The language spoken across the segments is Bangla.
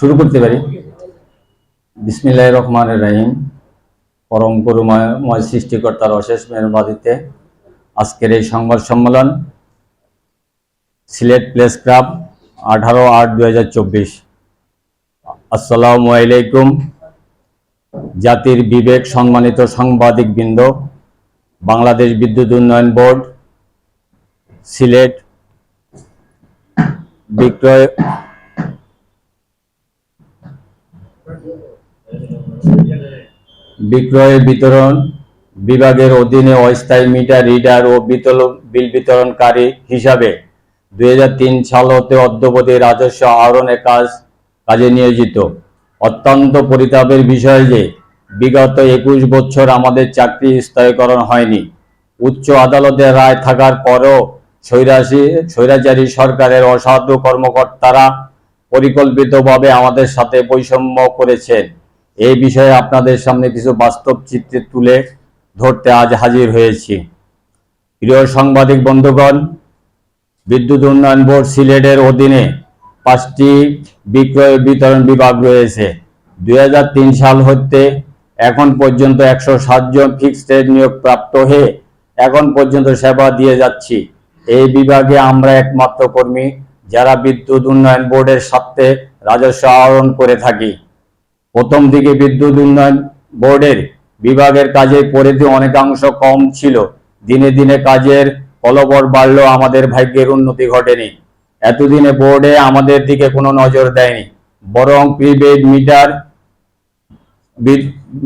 শুরু করতে পারি? বিসমিল্লাহ রহমান রাহিম। পরম করুময় সৃষ্টিকর্তার অশেষ মেহরবাদিতে আজকের এই সংবাদ সম্মেলন, সিলেট প্লেস ক্লাব, আঠারো আট দু হাজার চব্বিশ। আসসালামু আলাইকুম। জাতির বিবেক সম্মানিত সাংবাদিক বৃন্দ বাংলাদেশ বিদ্যুৎ উন্নয়ন বোর্ড, সিলেট বিক্রয় বিক্রয় বিতরণ বিভাগের অধীনে অস্থায়ী মিটার, রিডার ও বিল বিতরণকারী হিসাবে দুই সাল হতে অদ্যবধি রাজস্ব আহরণের কাজ কাজে নিয়োজিত। অত্যন্ত পরিতাপের বিষয় যে, বিগত একুশ বছর আমাদের চাকরি স্থয়করণ হয়নি। উচ্চ আদালতের রায় থাকার পরও স্বৈরাসী স্বৈরাচারী সরকারের অসাধু কর্মকর্তারা পরিকল্পিতভাবে আমাদের সাথে বৈষম্য করেছেন এই বিষয়ে আপনাদের সামনে কিছু বাস্তব চিত্রে তুলে ধরতে আজ হাজির হয়েছি। প্রিয় সাংবাদিক বন্ধুগণ, বিদ্যুৎ উন্নয়ন বোর্ড সিলেটের অধীনে পাঁচটি বিক্রয় বিতরণ বিভাগ রয়েছে। দুই হাজার তিন সাল হতে এখন পর্যন্ত একশো জন ফিক্সড নিয়োগ প্রাপ্ত হয়ে এখন পর্যন্ত সেবা দিয়ে যাচ্ছি। এই বিভাগে আমরা একমাত্র কর্মী যারা বিদ্যুৎ উন্নয়ন বোর্ডের সাথে রাজস্ব আহরণ করে থাকি। প্রথম দিকে বিদ্যুৎ উন্নয়ন বোর্ডের বিভাগের কাজের পরিধি অনেকাংশ কম ছিল। দিনে দিনে কাজের ফলবর বাড়লেও আমাদের ভাগ্যের উন্নতি ঘটেনি। এতদিনে বোর্ডে আমাদের দিকে কোনো নজর দেয়নি। বরং প্রিপেড মিটার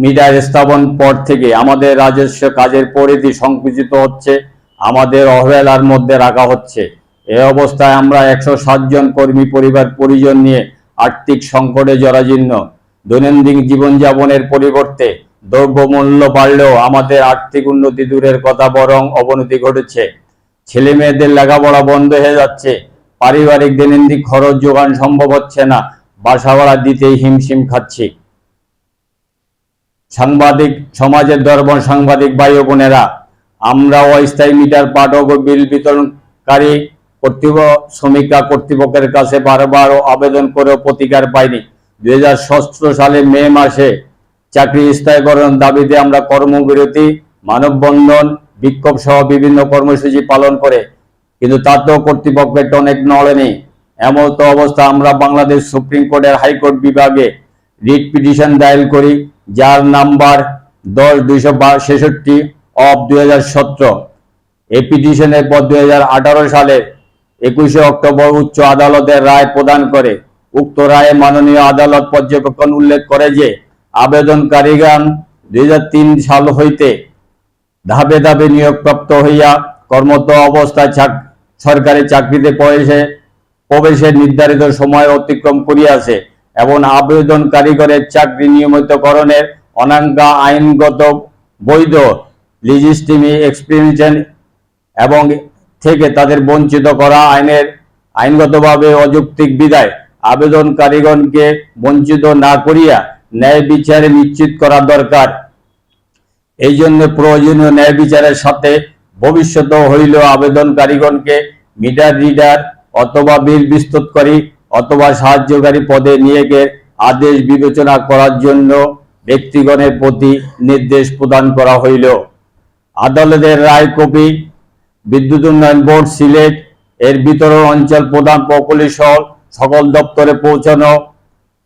মিটার স্থাপন পর থেকে আমাদের রাজস্ব কাজের পরিধি সংকুচিত হচ্ছে। আমাদের অবহেলার মধ্যে রাখা হচ্ছে। এ অবস্থায় আমরা একশো সাত জন কর্মী, পরিবার, পরিজন নিয়ে আর্থিক সংকটে জরাজীর্ণ। দৈনন্দিন জীবনযাপনের পরিবর্তে দ্রব্যমূল্য বাড়লেও আমাদের আর্থিক উন্নতি দূরের কথা বরং অবনতি ঘটেছে। ছেলে মেয়েদের লেখাপড়া বন্ধ হয়ে যাচ্ছে। পারিবারিক দৈনন্দিন খরচ যোগান সম্ভব হচ্ছে না। বাসা ভাড়া দিতেই হিমশিম খাচ্ছি। সাংবাদিক, সমাজের দর্পণ সাংবাদিক ভাই বোনেরা আমরা অস্থায়ী মিটার পাঠক ও বিল বিতরণকারী কর্তৃপ শ্রমিকরা কর্তৃপক্ষের কাছে বারবার আবেদন করেও প্রতিকার পাইনি। দুই সালে মে মাসে চাকরি স্থায়ীকরণ দাবিতে আমরা কর্মবিরতি, মানববন্ধন, বিক্ষোভ সহ বিভিন্ন কর্মসূচি পালন করে, কিন্তু তাতেও কর্তৃপক্ষের টনেক নড়েনি এমন তো অবস্থা আমরা বাংলাদেশ সুপ্রিম কোর্টের হাইকোর্ট বিভাগে রিট পিটিশন দায়ের করি, যার নাম্বার দশ দুইশো ছেষট্টি অফ দুই এই পিটিশনের পর দুই সালে একুশে অক্টোবর উচ্চ আদালতের রায় প্রদান করে। উক্ত রায়ে মাননীয় আদালত পর্যবেক্ষণ উল্লেখ করে যে, আবেদনকারীগণ দুই হাজার তিন সাল হইতে ধাপে ধাপে নিয়োগপ্রাপ্ত হইয়া কর্মরত অবস্থায় সরকারি চাকরিতে প্রবেশে, প্রবেশের নির্ধারিত সময় অতিক্রম করিয়াছে এবং আবেদন কারিগরের চাকরি নিয়মিতকরণের অনাঙ্গা আইনগত বৈধ লিজিস্টিমি এক্সপিরিয়েন্স এবং থেকে তাদের বঞ্চিত করা আইনের আইনগতভাবে অযৌক্তিক বিদায় আবেদন কারিগণকে বঞ্চিত না করিয়া ন্যায় বিচারে নিশ্চিত করা দরকার। এই জন্য প্রয়োজনীয় ন্যায় বিচারের সাথে ভবিষ্যৎ হইল আবেদনকারীগণকে মিটার রিডার অথবা বিল বিস্তুতকারী অথবা সাহায্যকারী পদে নিয়োগের আদেশ বিবেচনা করার জন্য ব্যক্তিগণের প্রতি নির্দেশ প্রদান করা হইল আদালতের রায় কপি, বিদ্যুৎ উন্নয়ন বোর্ড, সিলেট, এর বিতরণ অঞ্চল প্রধান প্রকৌশলী সকল দপ্তরে পৌঁছানো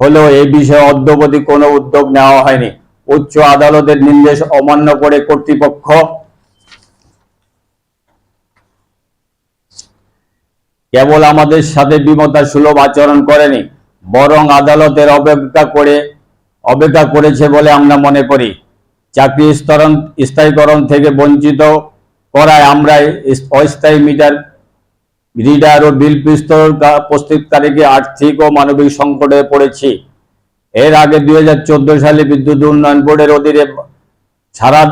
হলেও এই বিষয়ে অদ্যবধি কোনো উদ্যোগ নেওয়া হয়নি। উচ্চ আদালতের নির্দেশ অমান্য করে কর্তৃপক্ষ কেবল আমাদের সাথে বিমতা সুলভ আচরণ করেনি, বরং আদালতের অপেক্ষা করে, অপেক্ষা করেছে বলে আমরা মনে করি। চাকরি স্তরণ স্থায়ীকরণ থেকে বঞ্চিত করায় আমরা অস্থায়ী মিটার, রিডার ও বিল প্রস্তুতকারীকে আর্থিক ও মানবিক সংকটে পড়েছি। এর আগে দু হাজার চোদ্দ সালে বিদ্যুৎ উন্নয়ন বোর্ডের অধীনে সারা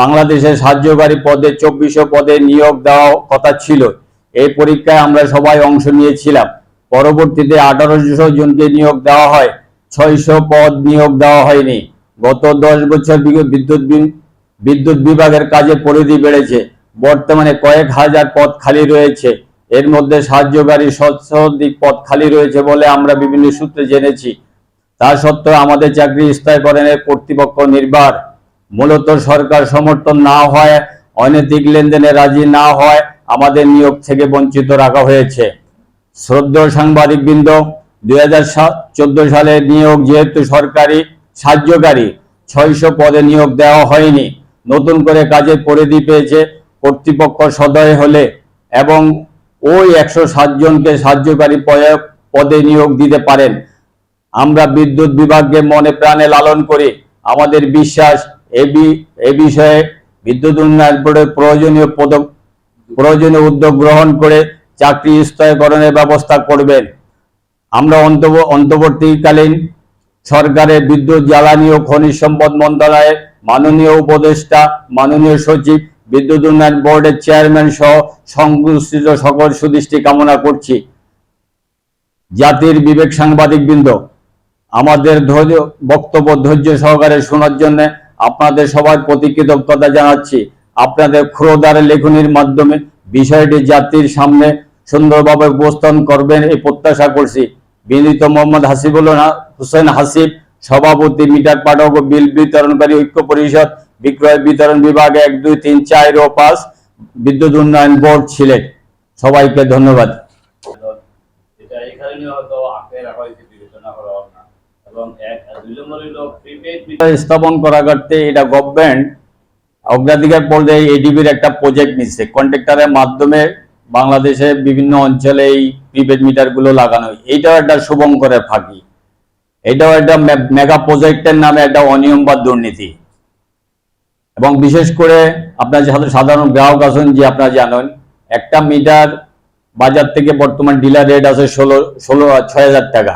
বাংলাদেশের সাহায্যকারী পদে চব্বিশশো পদে নিয়োগ দেওয়া কথা ছিল। এই পরীক্ষায় আমরা সবাই অংশ নিয়েছিলাম। পরবর্তীতে আঠারোশো জনকে নিয়োগ দেওয়া হয়। ছয়শো পদ নিয়োগ দেওয়া হয়নি। গত দশ বছর বিদ্যুৎ বিদ্যুৎ বিভাগের কাজে পরিধি বেড়েছে। বর্তমানে কয়েক হাজার পদ খালি রয়েছে। এর মধ্যে সাহায্যকারী সহস্রাধিক পদ খালি রয়েছে বলে আমরা বিভিন্ন সূত্রে জেনেছি। তা সত্ত্বেও আমাদের চাকরি স্থায়ীকরণের কর্তৃপক্ষ নির্বার মূলত সরকার সমর্থন না হয়, অনৈতিক লেনদেনে রাজি না হয়, আমাদের নিয়োগ থেকে বঞ্চিত রাখা হয়েছে। শ্রদ্ধ সাংবাদিক বৃন্দ দুই হাজার সালে নিয়োগ যেহেতু সরকারি সাহায্যকারী। ছয়শো পদে নিয়োগ দেওয়া হয়নি। নতুন করে কাজের পরিধি পেয়েছে কর্তৃপক্ষ সদয় হলে এবং ওই একশো সাতজনকে সাহায্যকারী পদে- পদে নিয়োগ দিতে পারেন। আমরা বিদ্যুৎ বিভাগকে মনে প্রাণে লালন করি। আমাদের বিশ্বাস এ বিষয়ে বিদ্যুৎ উন্নয়ন বোর্ডের প্রয়োজনীয় পদক প্রয়োজনীয় উদ্যোগ গ্রহণ করে চাকরি স্থিরকরণের ব্যবস্থা করবেন। আমরা অন্তর্বর্তীকালীন সরকারের বিদ্যুৎ, জ্বালানি ও খনিজ সম্পদ মন্ত্রণালয়ের মাননীয় উপদেষ্টা, মাননীয় সচিব, বিদ্যুৎ উন্নয়ন বোর্ডের চেয়ারম্যান সহ সংশ্লিষ্ট সকল সুদৃষ্টি কামনা করছি। জাতির বিবেক সাংবাদিক বৃন্দ আমাদের ধৈর্য, বক্তব্য ধৈর্য সহকারে শোনার জন্য আপনাদের সবার প্রতি কৃতজ্ঞতা জানাচ্ছি। আপনাদের ক্ষুরোদার লেখনির মাধ্যমে বিষয়টি জাতির সামনে সুন্দরভাবে উপস্থাপন করবেন এই প্রত্যাশা করছি। বিনীত মোহাম্মদ হাসিবুল হোসেন হাসিব সভাপতি মিটার পাঠক ও বিল বিতরণকারী ঐক্য পরিষদ বিক্রয় বিতরণ বিভাগ এক দুই তিন চার ও পাঁচ বিদ্যুৎ উন্নয়ন বোর্ড সিলেট। সবাইকে ধন্যবাদ। স্থাপন করা করতে এটা গভর্নমেন্ট অগ্রাধিকার পর্যায়ে এডিবির একটা প্রজেক্ট নিচ্ছে। কন্ট্রাক্টরের মাধ্যমে বাংলাদেশে বিভিন্ন অঞ্চলে এই প্রিপেড মিটারগুলো লাগানো। এইটাও একটা শুভঙ্করের ফাঁকি। এটাও একটা মেগা প্রজেক্টের নামে একটা অনিয়ম বা দুর্নীতি। এবং বিশেষ করে আপনার যারা সাধারণ গ্রাহক আছেন যে আপনারা জানেন, একটা মিটার বাজার থেকে বর্তমান ডিলার রেট আছে ষোলো ষোলো, ছয় হাজার টাকা।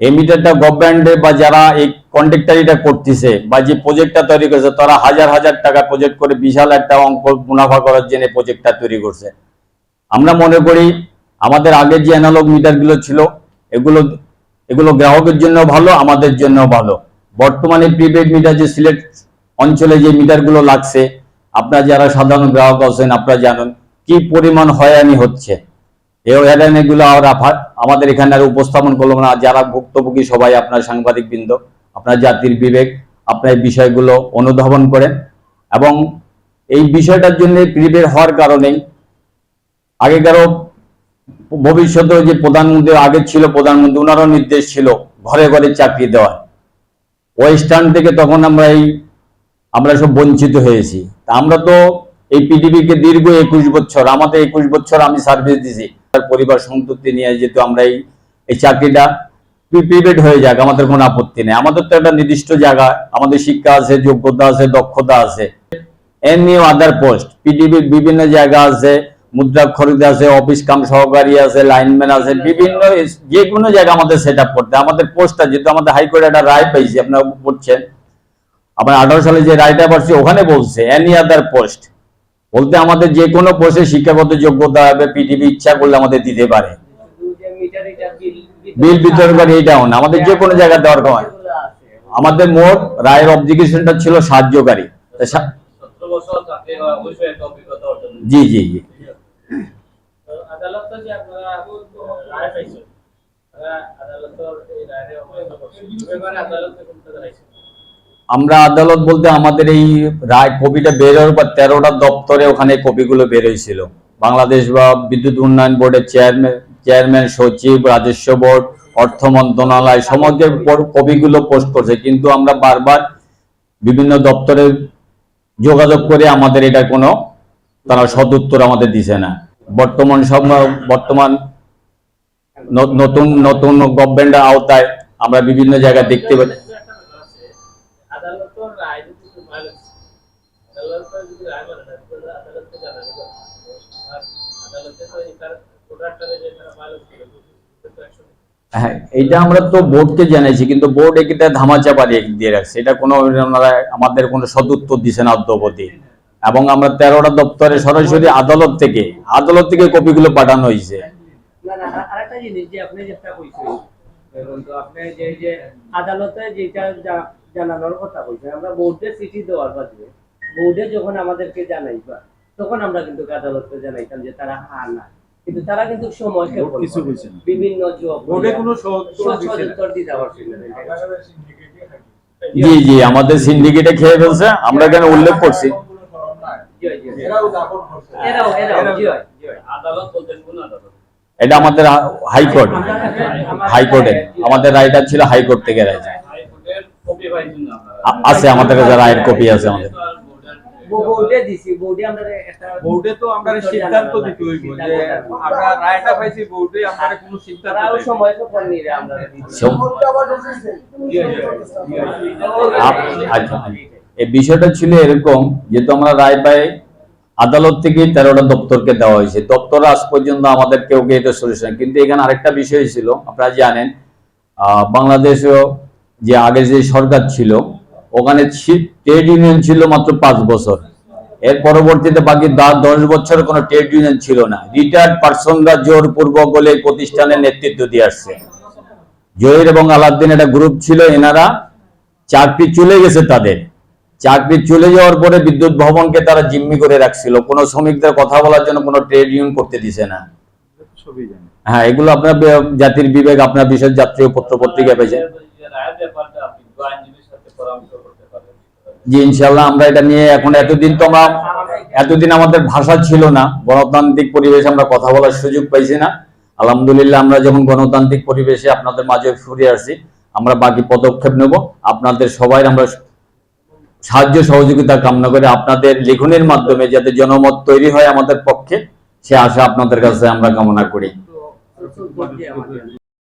এই মিটারটা গভর্নমেন্টে বা যারা এই কন্ট্রাক্টারিটা করতেছে বা যে প্রজেক্টটা তৈরি করেছে, তারা হাজার হাজার টাকা প্রজেক্ট করে বিশাল একটা অঙ্ক মুনাফা করার জন্য প্রজেক্টটা তৈরি করছে। আমরা মনে করি আমাদের আগের যে অ্যানালগ মিটারগুলো ছিল, এগুলো এগুলো গ্রাহকের জন্য ভালো, আমাদের জন্য ভালো। বর্তমানে প্রিপেড মিটার যে সিলেট অঞ্চলে যে মিটারগুলো লাগছে, আপনারা যারা সাধারণ গ্রাহক আছেন, আপনারা জানেন কি পরিমাণ হয়রানি হচ্ছে। এই হয়রানিগুলো আমরা ভা- আমাদের এখানে আর উপস্থাপন করলাম না। যারা ভুক্তভোগী সবাই, আপনার সাংবাদিক বৃন্দ আপনার জাতির বিবেক, আপনার বিষয়গুলো অনুধাবন করেন। এবং এই বিষয়টার জন্য প্রিপেড হওয়ার কারণেই আগেকারও ভবিষ্যতে যে প্রধানমন্ত্রী, আগে ছিল প্রধানমন্ত্রী ওনারও নির্দেশ ছিল ঘরে ঘরে চাকরি দেওয়ার ওয়েস্টার্ন থেকে তখন আমরা এই, আমরা সব বঞ্চিত হয়েছি। আমরা তো এই পৃথিবীকে দীর্ঘ একুশ বছর, আমাদের একুশ বছর আমি সার্ভিস দিছি। তার পরিবার সন্তুষ্টি নিয়ে যেহেতু আমরা এই এই চাকরিটা প্রিপেড হয়ে যাক, আমাদের কোনো আপত্তি নেই। আমাদের তো একটা নির্দিষ্ট জায়গা, আমাদের শিক্ষা আছে, যোগ্যতা আছে, দক্ষতা আছে। নিয়েও আদার পোস্ট পৃথিবীর বিভিন্ন জায়গা আছে মুদ্রা খরিদ আছে অফিস কাম সহকারী আছে লাইনম্যান আছে বিভিন্ন যে কোনো জায়গা আমাদের সেট আপ করতে আমাদের পোস্টটা যেহেতু আমাদের হাইকোর্টে একটা রায় পাইছি আপনারা পড়ছেন আবার আঠারো সালে যে রায়টা পাচ্ছি ওখানে বলছে এনি আদার পোস্ট বলতে আমাদের যে কোনো পোস্টে শিক্ষাগত যোগ্যতা হবে পিটিভি ইচ্ছা করলে আমাদের দিতে পারে। বিল বিতরণকারী এটাও না আমাদের যে কোনো জায়গায় দেওয়ার হয়। আমাদের মোট রায়ের অবজিকেশনটা ছিল সাহায্যকারী জি জি জি। আদালত যে আপনারা রায় পাইছেন আমরা আদালত বলতে আমাদের এই রায় কপিটা বের হওয়ার পর তেরোটা দপ্তরে ওখানে কপিগুলো বের হয়েছিল। বাংলাদেশ বা বিদ্যুৎ উন্নয়ন বোর্ডের চেয়ারম্যান চেয়ারম্যান সচিব রাজস্ব বোর্ড অর্থ মন্ত্রণালয় সমগ্র পর- কপিগুলো পোস্ট করছে। কিন্তু আমরা বারবার বিভিন্ন দপ্তরে যোগাযোগ করে আমাদের এটা কোনো তারা সদুত্তর আমাদের দিছে না। বর্তমান বর্তমান নতুন নতুন গভর্নমেন্টের আওতায় আমরা বিভিন্ন জায়গায় দেখতে পাচ্ছি। একটা একটু এটা হ্যাঁ এইটা আমরা তো বোর্ডকে জানাইছি, কিন্তু বোর্ড এটা ধামাচাপা দিয়ে রাখছে? এটা কোনো আমাদের কোনো সদুত্তর দিছে না অদ্যবধি। এবং আমরা তেরোটা দপ্তরে সরাসরি আদালত থেকে আদালত থেকে কপিগুলো পাঠানো হয়েছে। না না আর- আরেকটা জিনিস যে আপনি যেটা কইছেন এখন তো আপনি যে যে আদালতে যেটা জা- জানানোর কথা কইছেন আমরা বোর্ডে চিঠি দেওয়ার বাদে বোর্ডে যখন আমাদেরকে জানাইবা তখন আমরা কিন্তু আদালতে জানাইতাম যে তারা হা না। কিন্তু তারা কিন্তু সময় কিছু। বিভিন্ন বোর্ডে কোনো দিতে জি জি আমাদের সিন্ডিকেটে খেয়ে ফেলছে আমরা এখানে উল্লেখ করছি? এটা আমাদের হাইকোর্ট। হাইকোর্টে। আমাদের রায়টা ছিল হাইকোর্ট থেকে রায়। আছে আমাদের কাছে রায়ের কপি আছে আমাদের। তো আর বোর্ডে দিছি বোর্ডে আমরা একটা বোর্ডে তো আমরা সিদ্ধান্ত দিতে হইব যে আমরা রায়টা পাইছি বোর্ডে আমরা কোনো সিদ্ধান্ত দেয়নি। সময় ক্ষেপণ নিয়ে আমরা দিছি। আপ- আচ্ছা, এই বিষয়টা ছিল এরকম, যেহেতু আমরা রায় পাই আদালত থেকে তেরোটা দপ্তরকে দেওয়া হয়েছে। দপ্তর আজ পর্যন্ত আমাদের কেউ এটা সলিউশন কিন্তু এখানে আরেকটা বিষয় ছিল, আপনারা জানেন বাংলাদেশেও যে আগে যে সরকার ছিল, ওখানে ট্রেড ইউনিয়ন ছিল মাত্র পাঁচ বছর। এর পরবর্তীতে বাকি দশ বছর কোনো ট্রেড ইউনিয়ন ছিল না। রিটায়ার্ড পার্সনরা জোরপূর্বক বলে প্রতিষ্ঠানের নেতৃত্ব দিয়ে আসছে। জহির এবং আলাদ্দিন একটা গ্রুপ ছিল, এনারা চাকরি চলে গেছে তাদের। চাকরি চলে যাওয়ার পরে বিদ্যুৎ ভবনকে তারা জিম্মি করে রাখছিল। কোনো শ্রমিকদের কথা বলার জন্য কোনো ট্রেড ইউনিয়ন করতে দিছে না। হ্যাঁ এগুলো আপনার জাতির বিবেক আপনার বিশেষ জাতীয় পত্র পত্রিকা পেয়েছে। জি ইনশাল্লাহ আমরা এটা নিয়ে এখন এতদিন তো আমরা এতদিন আমাদের ভাষা ছিল না। গণতান্ত্রিক পরিবেশে আমরা কথা বলার সুযোগ পাইছি না। আলহামদুলিল্লাহ আমরা যখন গণতান্ত্রিক পরিবেশে আপনাদের মাঝে ফিরে আসছি আমরা বাকি পদক্ষেপ নেব। আপনাদের সবাই আমরা সাহায্য সহযোগিতা কামনা করে আপনাদের লেখনের মাধ্যমে যাতে জনমত তৈরি হয় আমাদের পক্ষে, সে আশা আপনাদের কাছে আমরা কামনা করি।